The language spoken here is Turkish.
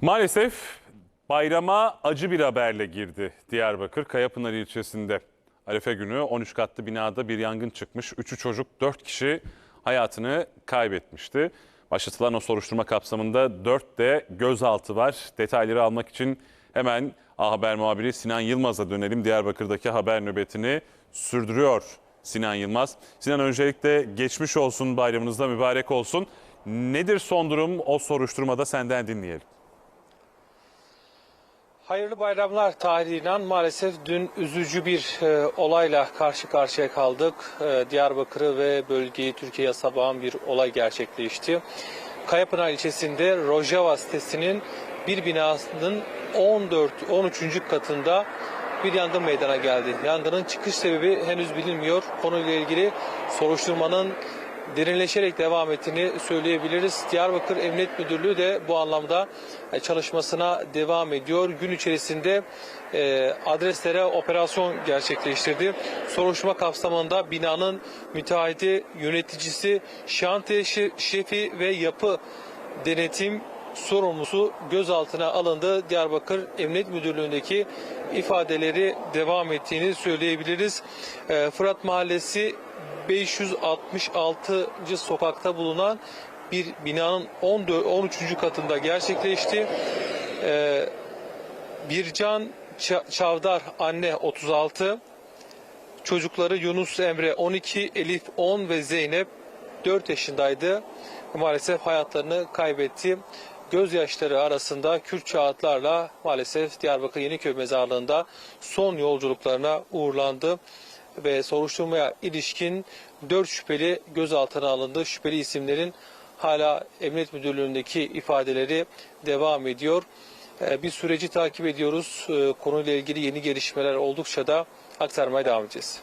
Maalesef bayrama acı bir haberle girdi Diyarbakır Kayapınar ilçesinde. Arefe günü 13 katlı binada bir yangın çıkmış. 3'ü çocuk 4 kişi hayatını kaybetmişti. Başlatılan o soruşturma kapsamında 4 de gözaltı var. Detayları almak için hemen A Haber muhabiri Sinan Yılmaz'a dönelim. Diyarbakır'daki haber nöbetini sürdürüyor Sinan Yılmaz. Sinan öncelikle geçmiş olsun bayramınızda mübarek olsun. Nedir son durum o soruşturmada senden dinleyelim. Hayırlı bayramlar Tahir. Maalesef dün üzücü bir e, olayla karşı karşıya kaldık. E, Diyarbakır'ı ve bölgeyi Türkiye'ye sabahın bir olay gerçekleşti. Kayapınar ilçesinde Rojava sitesinin bir binasının 14 13. katında bir yangın meydana geldi. Yangının çıkış sebebi henüz bilinmiyor. Konuyla ilgili soruşturmanın derinleşerek devam ettiğini söyleyebiliriz. Diyarbakır Emniyet Müdürlüğü de bu anlamda e, çalışmasına devam ediyor. Gün içerisinde e, adreslere operasyon gerçekleştirdi. Soruşturma kapsamında binanın müteahhiti, yöneticisi, şantiye şefi ve yapı denetim sorumlusu gözaltına alındı. Diyarbakır Emniyet Müdürlüğü'ndeki ifadeleri devam ettiğini söyleyebiliriz. E, Fırat Mahallesi 566. sokakta bulunan bir binanın 14, 13. katında gerçekleşti. Ee, Bircan Ça- Çavdar anne 36, çocukları Yunus Emre 12, Elif 10 ve Zeynep 4 yaşındaydı. Maalesef hayatlarını kaybetti. Gözyaşları arasında Kürt çağıtlarla maalesef Diyarbakır Yeniköy mezarlığında son yolculuklarına uğurlandı ve soruşturmaya ilişkin 4 şüpheli gözaltına alındı. Şüpheli isimlerin hala Emniyet Müdürlüğü'ndeki ifadeleri devam ediyor. Ee, Bir süreci takip ediyoruz. Ee, Konuyla ilgili yeni gelişmeler oldukça da aktarmaya devam edeceğiz.